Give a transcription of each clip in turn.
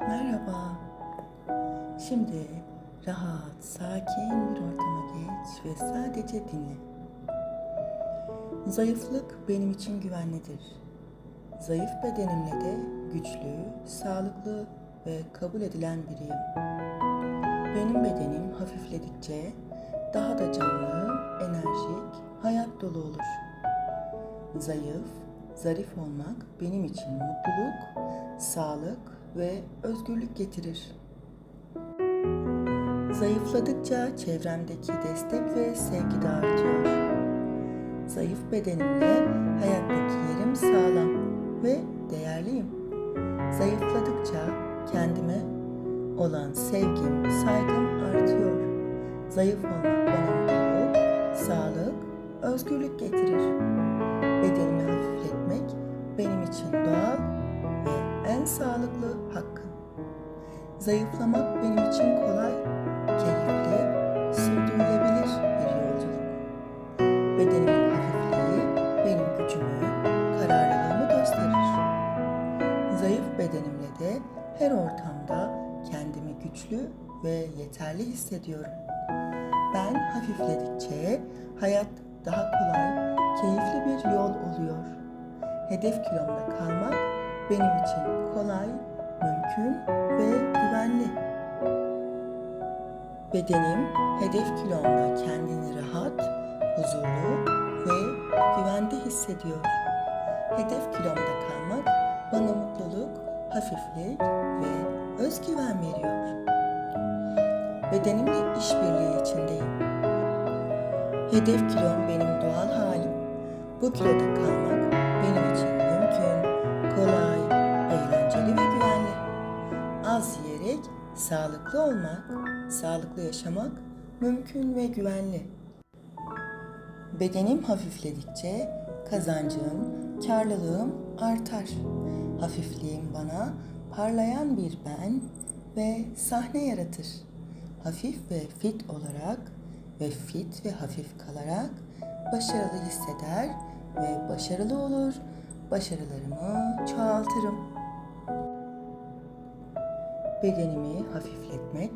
Merhaba. Şimdi rahat, sakin bir ortama geç ve sadece dinle. Zayıflık benim için güvenlidir. Zayıf bedenimle de güçlü, sağlıklı ve kabul edilen biriyim. Benim bedenim hafifledikçe daha da canlı, enerjik, hayat dolu olur. Zayıf, zarif olmak benim için mutluluk, sağlık ve özgürlük getirir. Zayıfladıkça çevremdeki destek ve sevgi de artıyor. Zayıf bedenimle hayattaki yerim sağlam ve değerliyim. Zayıfladıkça kendime olan sevgim, saygım artıyor. Zayıf olmak bana mutluluk, sağlık, özgürlük getirir. Bedenimi hafifletmek benim için doğal en sağlıklı hakkım. Zayıflamak benim için kolay, keyifli, sürdürülebilir bir yolculuk. Bedenimin hafifliği benim gücümü, kararlılığımı gösterir. Zayıf bedenimle de her ortamda kendimi güçlü ve yeterli hissediyorum. Ben hafifledikçe hayat daha kolay, keyifli bir yol oluyor. Hedef kilomda kalmak benim için kolay, mümkün ve güvenli. Bedenim hedef kilomda kendini rahat, huzurlu ve güvende hissediyor. Hedef kilomda kalmak bana mutluluk, hafiflik ve özgüven veriyor. Bedenimle işbirliği içindeyim. Hedef kilom benim doğal halim. Bu kiloda kalmak benim için mümkün, kolay, sağlıklı olmak, sağlıklı yaşamak mümkün ve güvenli. Bedenim hafifledikçe kazancım, karlılığım artar. Hafifliğim bana parlayan bir ben ve sahne yaratır. Hafif ve fit olarak ve fit ve hafif kalarak başarılı hisseder ve başarılı olur. Başarılarımı çoğaltırım. Bedenimi hafifletmek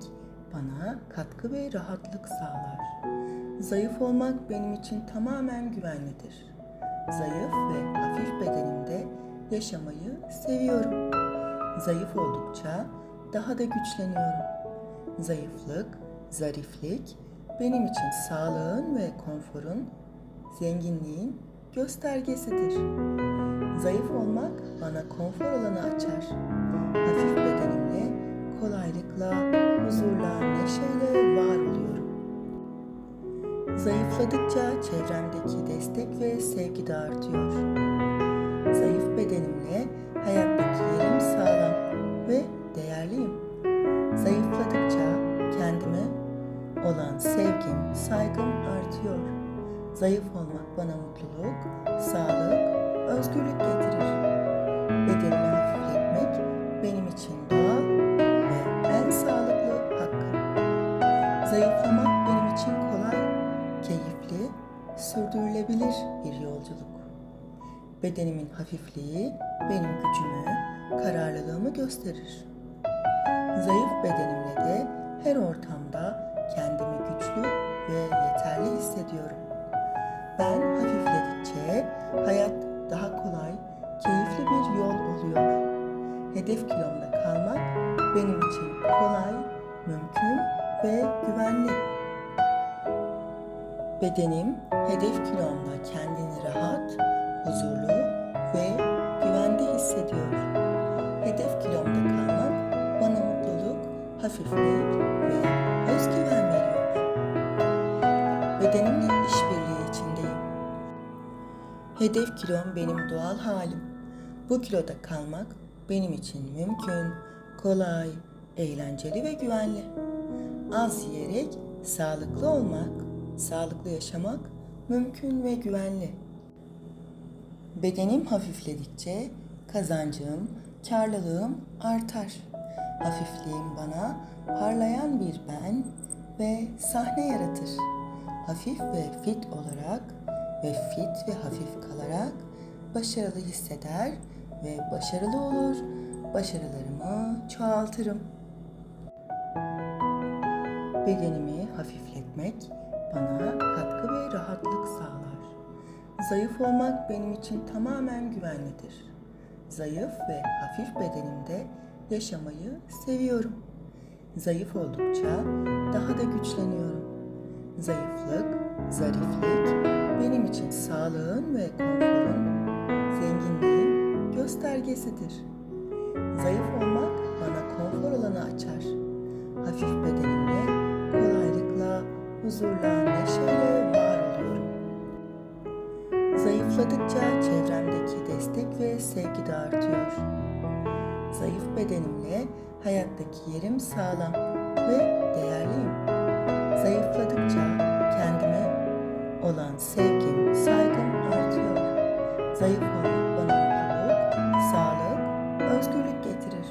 bana katkı ve rahatlık sağlar. Zayıf olmak benim için tamamen güvenlidir. Zayıf ve hafif bedenimde yaşamayı seviyorum. Zayıf oldukça daha da güçleniyorum. Zayıflık, zariflik benim için sağlığın ve konforun, zenginliğin göstergesidir. Zayıf olmak bana konfor alanı açar. Hafif kolaylıkla, huzurla, neşeyle var oluyorum. Zayıfladıkça çevremdeki destek ve sevgi de artıyor. Zayıf bedenimle hayattaki yerim sağlam ve değerliyim. Zayıfladıkça kendime olan sevgim, saygım artıyor. Zayıf olmak bana mutluluk, sağlık, özgürlük getirir. Zayıflamak benim için kolay, keyifli, sürdürülebilir bir yolculuk. Bedenimin hafifliği benim gücümü, kararlılığımı gösterir. Zayıf bedenimle de her ortamda kendimi güçlü ve yeterli hissediyorum. Ben hafifledikçe hayat daha kolay, keyifli bir yol oluyor. Hedef kilomda kalmak benim için kolay, mümkün ve güvenli. Bedenim hedef kilomda kendini rahat, huzurlu ve güvende hissediyor. Hedef kilomda kalmak bana mutluluk, hafiflik ve özgüven veriyor. Bedenimle işbirliği içindeyim. Hedef kilom benim doğal halim. Bu kiloda kalmak benim için mümkün, kolay, eğlenceli ve güvenli. Az yiyerek sağlıklı olmak, sağlıklı yaşamak mümkün ve güvenli. Bedenim hafifledikçe kazancım, karlılığım artar. Hafifliğim bana parlayan bir ben ve sahne yaratır. Hafif ve fit olarak ve fit ve hafif kalarak başarılı hisseder ve başarılı olur. başarılarımı çoğaltırım. Bedenimi hafifletmek bana katkı ve rahatlık sağlar. Zayıf olmak benim için tamamen güvenlidir. Zayıf ve hafif bedenimde yaşamayı seviyorum. Zayıf oldukça daha da güçleniyorum. Zayıflık, zariflik benim için sağlığın ve konforun, zenginliğin göstergesidir. Zayıf olmak bana konfor alanı açar. Hafif kolaylıkla, huzurla, neşeyle var oluyorum. Zayıfladıkça çevremdeki destek ve sevgi de artıyor. Zayıf bedenimle hayattaki yerim sağlam ve değerliyim. Zayıfladıkça kendime olan sevgim, saygım artıyor. Zayıf olmak bana mutluluk, sağlık, özgürlük getirir.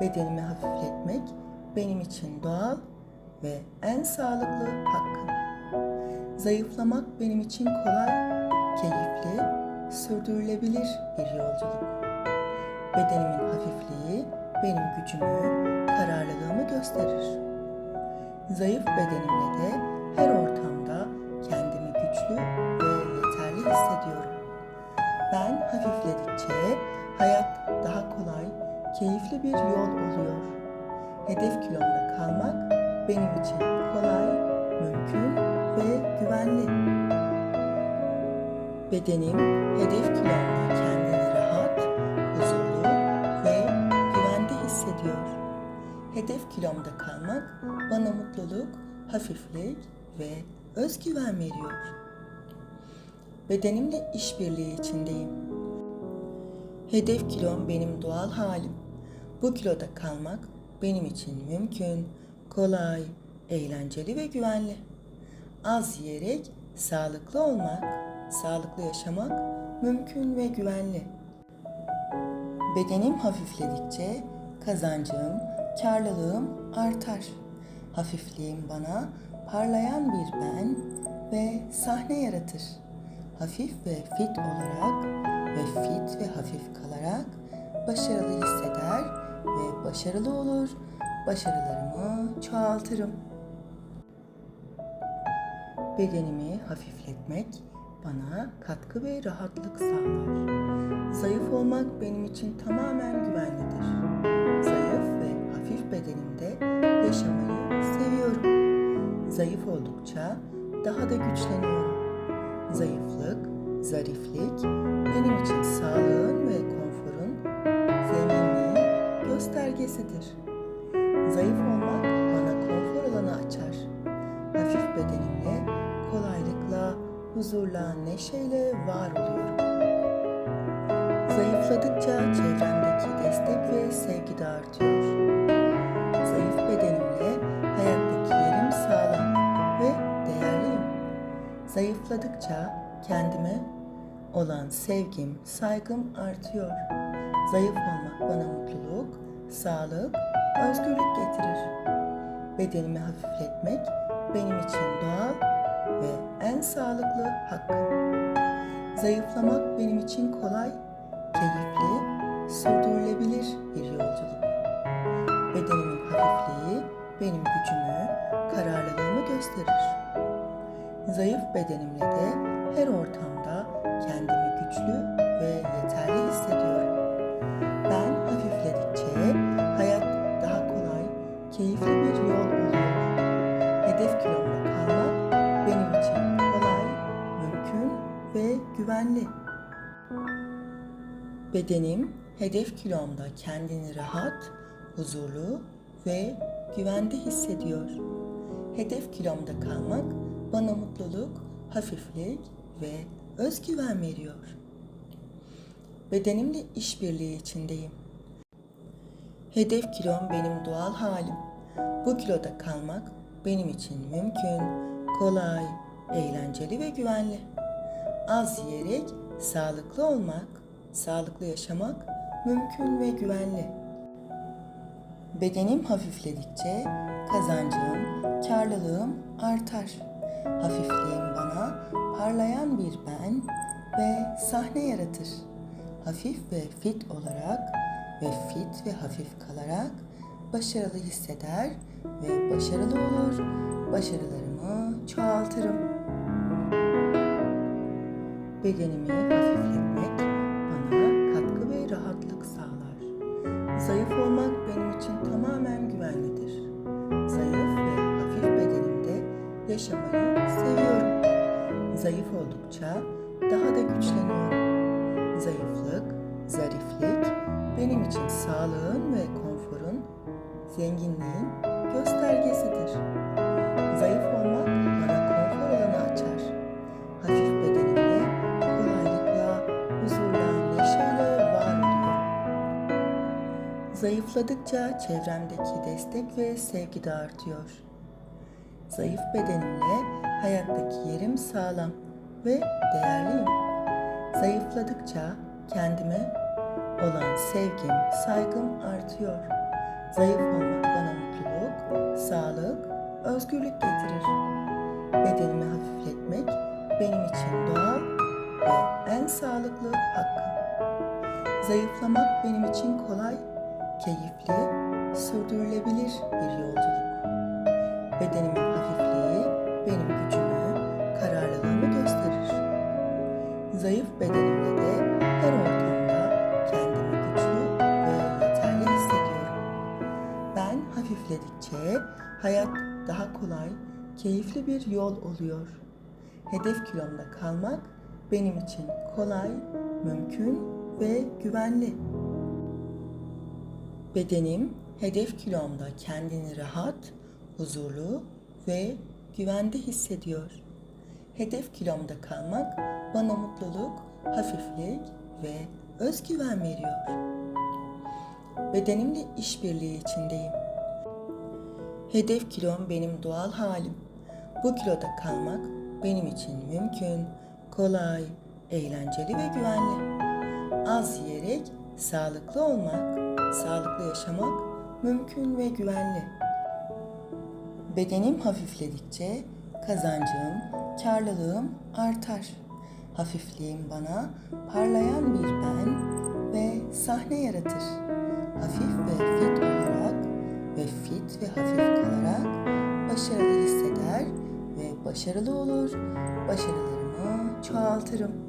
Bedenimi hafifletmek benim için doğal ve en sağlıklı hakkım. Zayıflamak benim için kolay, keyifli, sürdürülebilir bir yolculuk. Bedenimin hafifliği benim gücümü, kararlılığımı gösterir. Zayıf bedenimle de her ortamda kendimi güçlü ve yeterli hissediyorum. Ben hafifledikçe hayat daha kolay, keyifli bir yol oluyor. Hedef kilomda kalmak benim için kolay, mümkün ve güvenli. Bedenim hedef kilomda kendini rahat, huzurlu ve güvende hissediyor. Hedef kilomda kalmak bana mutluluk, hafiflik ve özgüven veriyor. Bedenimle işbirliği içindeyim. Hedef kilom benim doğal halim. Bu kiloda kalmak benim için mümkün, kolay, eğlenceli ve güvenli. Az yiyerek sağlıklı olmak, sağlıklı yaşamak mümkün ve güvenli. Bedenim hafifledikçe kazancım, karlılığım artar. Hafifliğim bana parlayan bir ben ve sahne yaratır. Hafif ve fit olarak ve fit ve hafif kalarak başarılı hisseder ve başarılı olur. Başarılarımı çoğaltırım. Bedenimi hafifletmek bana katkı ve rahatlık sağlar. Zayıf olmak benim için tamamen güvenlidir. Zayıf ve hafif bedenimde yaşamayı seviyorum. Zayıf oldukça daha da güçleniyorum. Zayıflık, zariflik benim için sağlığın huzurla, neşeyle var oluyorum. Zayıfladıkça çevremdeki destek ve sevgi de artıyor. Zayıf bedenimle hayattaki yerim sağlam ve değerliyim. Zayıfladıkça kendime olan sevgim, saygım artıyor. Zayıf olmak bana mutluluk, sağlık, özgürlük getirir. Bedenimi hafifletmek benim için doğal ve en sağlıklı hakkım. Zayıflamak benim için kolay, keyifli, sürdürülebilir bir yolculuk. Bedenimin hafifliği benim gücümü, kararlılığımı gösterir. Zayıf bedenimle de her ortamda kendimi güçlü ve güvenli. Bedenim hedef kilomda kendini rahat, huzurlu ve güvende hissediyor. Hedef kilomda kalmak bana mutluluk, hafiflik ve özgüven veriyor. Bedenimle işbirliği içindeyim. Hedef kilom benim doğal halim. Bu kiloda kalmak benim için mümkün, kolay, eğlenceli ve güvenli. Az yiyerek sağlıklı olmak, sağlıklı yaşamak mümkün ve güvenli. Bedenim hafifledikçe kazancım, karlılığım artar. Hafifliğim bana parlayan bir ben ve sahne yaratır. Hafif ve fit olarak ve fit ve hafif kalarak başarılı hisseder ve başarılı olur. Başarılarımı çoğaltırım. Bedenimi hafifletmek bana katkı ve rahatlık sağlar. Zayıf olmak benim için tamamen güvenlidir. Zayıf ve hafif bedenimde yaşamayı seviyorum. Zayıf oldukça daha da güçleniyorum. Zayıflık, zariflik benim için sağlığın ve konforun, zenginliğin göstergesidir. Zayıf Zayıfladıkça çevremdeki destek ve sevgi de artıyor. Zayıf bedenimle hayattaki yerim sağlam ve değerliyim. Zayıfladıkça kendime olan sevgim, saygım artıyor. Zayıf olmak bana mutluluk, sağlık, özgürlük getirir. Bedenimi hafifletmek benim için doğal ve en sağlıklı hakkım. Zayıflamak benim için kolay, keyifli, sürdürülebilir bir yolculuk. Bedenimin hafifliği benim gücümü, kararlılığımı gösterir. Zayıf bedenimle de her ortamda kendimi güçlü ve yeterli hissediyorum. Ben hafifledikçe hayat daha kolay, keyifli bir yol oluyor. Hedef kilomda kalmak benim için kolay, mümkün ve güvenli. Bedenim hedef kilomda kendini rahat, huzurlu ve güvende hissediyor. Hedef kilomda kalmak bana mutluluk, hafiflik ve özgüven veriyor. Bedenimle işbirliği içindeyim. Hedef kilom benim doğal halim. Bu kiloda kalmak benim için mümkün, kolay, eğlenceli ve güvenli. Az yiyerek sağlıklı olmak, sağlıklı yaşamak mümkün ve güvenli. Bedenim hafifledikçe kazancım, karlılığım artar. Hafifliğim bana parlayan bir ben ve sahne yaratır. Hafif ve fit olarak ve fit ve hafif kalarak başarılı hisseder ve başarılı olur. Başarılarımı çoğaltırım.